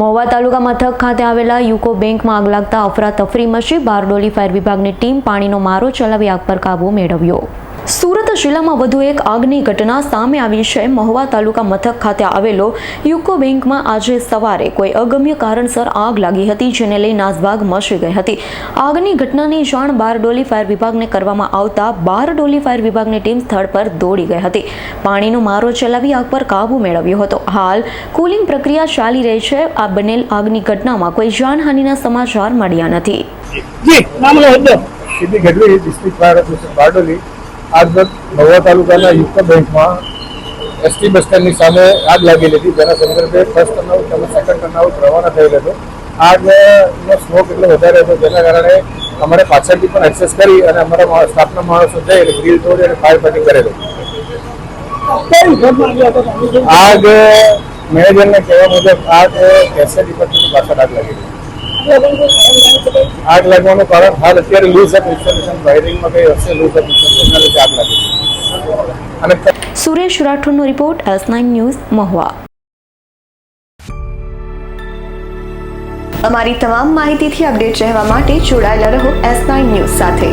મહુવા તાલુકા મથક ખાતે આવેલા યુકો બેંકમાં આગ લાગતા અફરાતફરી મચી બારડોલી ફાયર વિભાગની ટીમ પાણીનો મારો ચલાવી આગ પર કાબુ મેળવ્યો. સુરત જિલ્લામાં વધુ એક આગની ઘટના સામે આવી છે. મહુવા તાલુકા મથક ખાતે આવેલો યુકો બેંકમાં આજે સવારે કોઈ અગમ્ય કારણસર આગ લાગી હતી જેને લઈ નાસભાગ મચી ગઈ હતી. આગની ઘટનાની જાણ બારડોલી ફાયર વિભાગને કરવામાં આવતા બારડોલી ફાયર વિભાગની ટીમ સ્થળ પર દોડી ગઈ હતી. પાણીનો મારો ચલાવી આગ પર કાબુ મેળવ્યો હતો. હાલ કુલિંગ પ્રક્રિયા ચાલી રહી છે. આ બનેલ આગની ઘટનામાં કોઈ જાનહાનિના સમાચાર મળ્યા નથી. જી નામ લો હોદ્દો સિદ્ધિ Gadhvi district fire officer Bardoli આજ મહુવા તાલુકાના યુક્ત બેંકમાં એસટી બસ સ્ટેન્ડની સામે આગ લાગી હતી. જેના સંદર્ભે ફર્સ્ટ ટર્નઆઉટ તેમજ સેકન્ડ ટર્નઆઉટ રવાના થયેલ હતો. આગનો સ્મોક એટલો વધારે હતો જેના કારણે અમારે પાછળથી પણ એક્સેસ કરી અને અમારા સ્ટાફના માણસો જઈ અને ગ્રીલ તોડી અને ફાયર ફાઇટિંગ કરેલું. હતો? આગ મેનેજરને કહેવા મુજબ આગ એસએ ડિપાર્ટમેન્ટની પાછળ આગ લાગેલી આગ લાગવાનું કારણ હાલ અત્યારે લૂઝ અપ ઇન્સ્ટોલેશન વાયરિંગમાં કઈ હશે લૂઝ અપ ઇન્સ્ટોલેશન આગ લાગી અને Suresh રાઠોડનો report S nine news Mahuva. અમારી તમામ માહિતીથી અપડેટ રહેવા માટે જોડાયેલા રહો એસ નાઇન ન્યૂઝ સાથે.